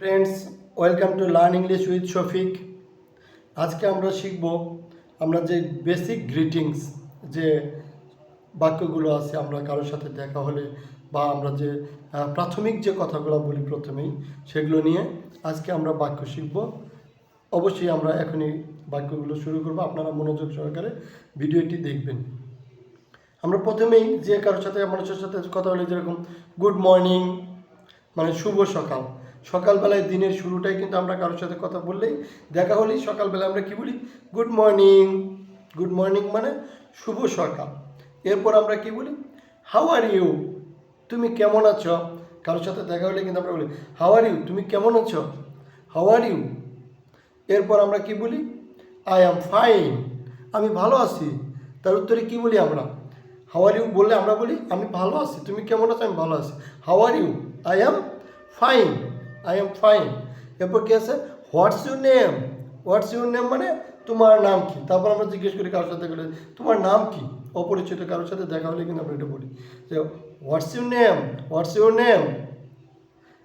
Friends welcome to learn English with Shafiq আজকে আমরা শিখব আমরা যে বেসিক গ্রিটিংস যে বাক্যগুলো আছে, আমরা কারোর সাথে দেখা হলে বা আমরা যে প্রাথমিক যে কথাগুলো বলি প্রথমেই, সেগুলো নিয়ে আজকে আমরা বাক্য শিখব। অবশ্যই আমরা এখনই বাক্যগুলো শুরু করব, আপনারা মনোযোগ সহকারে ভিডিওটি দেখবেন। আমরা প্রথমেই যে কারোর সাথে, মানুষের সাথে কথা বলি, যেরকম গুড মর্নিং মানে শুভ সকাল। সকালবেলায় দিনের শুরুটাই কিন্তু আমরা কারোর সাথে কথা বললেই দেখা হলেই সকালবেলা আমরা কি বলি? গুড মর্নিং গুড মর্নিং মানে শুভ সকাল। এরপর আমরা কি বলি? হাউ আর ইউ তুমি কেমন আছো? কারোর সাথে দেখা হলে কিন্তু আমরা বলি হাউ আর ইউ তুমি কেমন আছো? হাউ আর ইউ এরপর আমরা কি বলি? আই অ্যাম ফাইন আমি ভালো আছি। তার উত্তরে কি বলি আমরা? হাউ আর ইউ বললে আমরা বলি, আমি ভালো আছি। তুমি কেমন আছো? আমি ভালো আছি। How are you I am fine I am fine এরপর কি আছে? What's your name what's your name মানে তোমার নাম কি? তারপর আমরা জিজ্ঞেস করি কারোর সাথে গেলে, তোমার নাম কি? অপরিচিত কারোর সাথে দেখা হলে কিন্তু আমরা এটা বলি। যে what's your name what's your name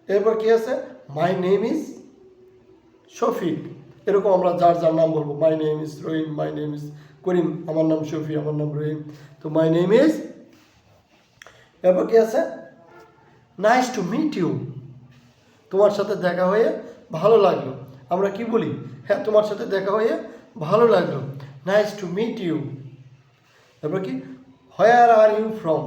এরপর কি আছে? মাই নেম ইজ শফিক এরকম আমরা যার যার নাম বলব। My name is Rahim my name is Karim আমার নাম শফি আমার নাম রহিম তো মাই নেম ইজ এরপর কি আছে? নাইস টু মিট ইউ তোমার সাথে দেখা হয়ে ভালো লাগল। আমরা কি বলি? হ্যাঁ তোমার সাথে দেখা হয়ে ভালো লাগল। নাইস টু মিট ইউ তারপর কি? হোয়ার আর ইউ ফ্রম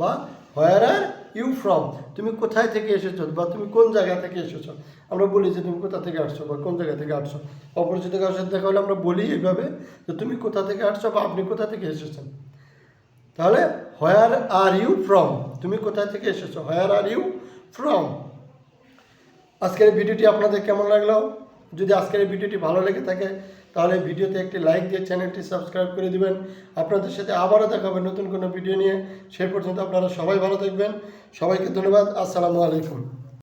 বা হোয়ার আর ইউ ফ্রম তুমি কোথায় থেকে এসেছ বা তুমি কোন জায়গা থেকে এসেছ? আমরা বলি যে তুমি কোথা থেকে আসছো বা কোন জায়গা থেকে আসছো। অপরিচিত কারোর সাথে দেখা হলে আমরা বলি এইভাবে যে তুমি কোথা থেকে আসছো বা আপনি কোথা থেকে এসেছেন। তাহলে হোয়ার আর ইউ ফ্রম তুমি কোথায় থেকে এসেছ? হোয়ার আর ইউ ফ্রম আজকের ভিডিওটি আপনাদের কেমন লাগল? যদি আজকের এই ভিডিওটি ভালো লেগে থাকে, তাহলে ভিডিওতে একটি লাইক দিয়ে চ্যানেলটি সাবস্ক্রাইব করে দিবেন। আপনাদের সাথে আবারও দেখা হবে নতুন কোনো ভিডিও নিয়ে। সেই পর্যন্ত আপনারা সবাই ভালো থাকবেন। সবাইকে ধন্যবাদ। আসসালামু আলাইকুম।